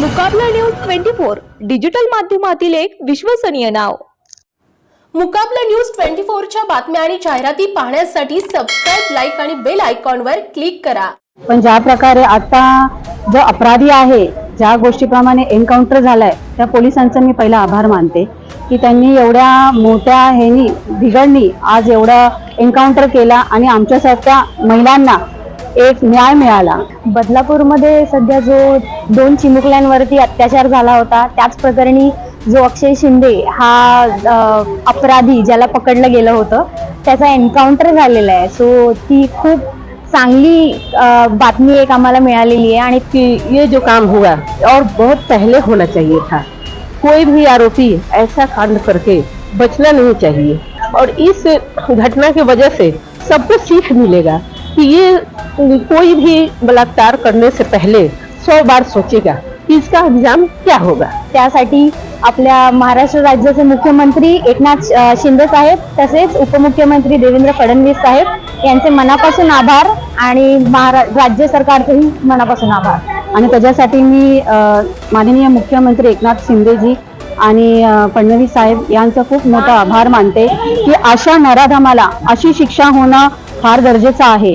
Mukabla news twenty four digital माध्यमातील एक विश्वसनीय नाव. मुकाबला न्यूज ट्वेंटी फोरच्या बातम्या आणि जाहिराती पाहण्यासाठी सबस्क्राईब लाईक आणि बेल आयकॉनवर क्लिक करा. पण ज्या प्रकारे आता जो अपराधी आहे ज्या गोष्टीप्रमाणे एन्काउंटर झालाय त्या पोलिसांचा मी पहिला आभार मानते की त्यांनी एवढ्या मोठ्या ह्यानी बिघडणी आज एवढा एन्काउंटर केला आणि आमच्यासारख्या महिलांना एक न्याय मिळाला. बदलापूरमध्ये सध्या जो दोन चिमुकल्यांवरती अत्याचार झाला होता त्याच प्रकरणी जो अक्षय शिंदे हा अपराधी ज्याला पकडलं गेलं होतं त्याचा एन्काउंटर झालेला आहे. सो ती खूप चांगली बातमी एक आम्हाला मिळालेली आहे आणि ये जो काम हुआ और बहुत पहले होना चाहिए था। कोई भी आरोपी ऐसा कांड करके बचना नहीं चाहिए। और इस घटना की वजह से सबको सीख मिलेगा। कि ये कोई भी बलात्कार करने से पहले सौ बार सोचेगा कि इसका एग्जाम क्या होगा। त्यासाठी आपल्या महाराष्ट्र राज्याचे मुख्यमंत्री एकनाथ शिंदे साहेब तसेच उपमुख्यमंत्री देवेंद्र फडणवीस साहेब यांचे मनापासून आभार आणि महारा राज्य सरकारचेही मनापासून आभार. आणि त्याच्यासाठी मी अ, माननीय मुख्यमंत्री एकनाथ शिंदेजी आणि अ, फडणवीस साहेब यांचा खूप मोठा आभार मानते की अशा नराधमाला अशी शिक्षा होणं फार गरजेचं आहे.